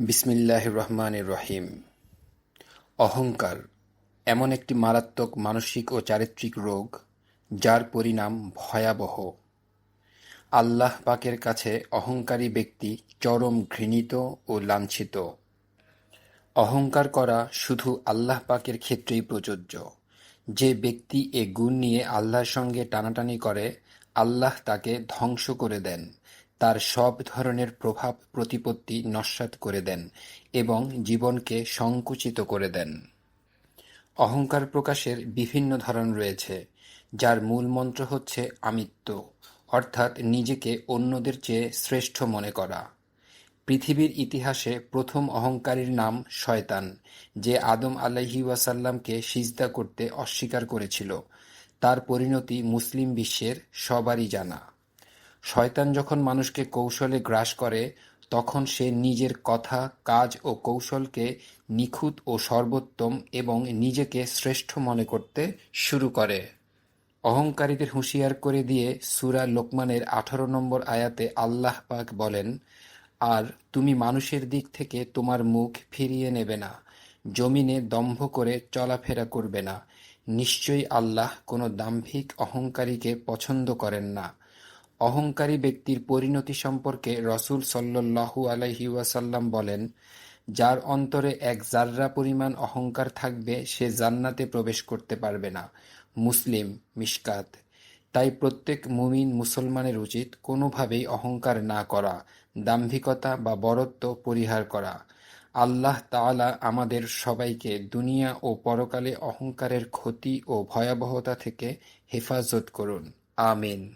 বিসমিল্লাহ রহমান রহিম। অহংকার এমন একটি মারাত্মক মানসিক ও চারিত্রিক রোগ, যার পরিণাম ভয়াবহ। আল্লাহ পাকের কাছে অহংকারী ব্যক্তি চরম ঘৃণিত ও লাঞ্ছিত। অহংকার করা শুধু আল্লাহ পাকের ক্ষেত্রেই প্রযোজ্য। যে ব্যক্তি এ গুণ নিয়ে আল্লাহর সঙ্গে টানাটানি করে, আল্লাহ তাকে ধ্বংস করে দেন। তার সব ধরনের প্রভাব প্রতিপত্তি নস্যাৎ করে দেন এবং জীবনকে সংকুচিত করে দেন। অহংকার প্রকাশের বিভিন্ন ধরন রয়েছে, যার মূল মন্ত্র হচ্ছে আমিত্ব, অর্থাৎ নিজেকে অন্যদের চেয়ে শ্রেষ্ঠ মনে করা। পৃথিবীর ইতিহাসে প্রথম অহংকারীর নাম শয়তান, যে আদম আলাইহি ওয়াসাল্লামকে সিজদা করতে অস্বীকার করেছিল। তার পরিণতি মুসলিম বিশ্বের সবারই জানা। শয়তান যখন মানুষকে কৌশলে গ্রাস করে, তখন সে নিজের কথা, কাজ ও কৌশলকে নিখুঁত ও সর্বোত্তম এবং নিজেকে শ্রেষ্ঠ মনে করতে শুরু করে। অহংকারীদের হুঁশিয়ার করে দিয়ে সূরা লোকমানের আঠারো নম্বর আয়াতে আল্লাহ পাক বলেন, আর তুমি মানুষের দিক থেকে তোমার মুখ ফিরিয়ে নেবে না, জমিনে দম্ভ করে চলাফেরা করবে না। নিশ্চয়ই আল্লাহ কোনো দাম্ভিক অহংকারীকে পছন্দ করেন না। অহংকারী ব্যক্তির পরিণতি সম্পর্কে রসূল সল্লল্লাহু আলাইহি ওয়াসাল্লাম বলেন, যার অন্তরে এক জাররা পরিমাণ অহংকার থাকবে, সে জান্নাতে প্রবেশ করতে পারবে না। মুসলিম, মিশকাত। তাই প্রত্যেক মুমিন মুসলমানের উচিত কোনোভাবেই অহংকার না করা, দাম্ভিকতা বা বরত্ব পরিহার করা। আল্লাহ তাআলা আমাদের সবাইকে দুনিয়া ও পরকালে অহংকারের ক্ষতি ও ভয়াবহতা থেকে হেফাজত করুন। আমিন।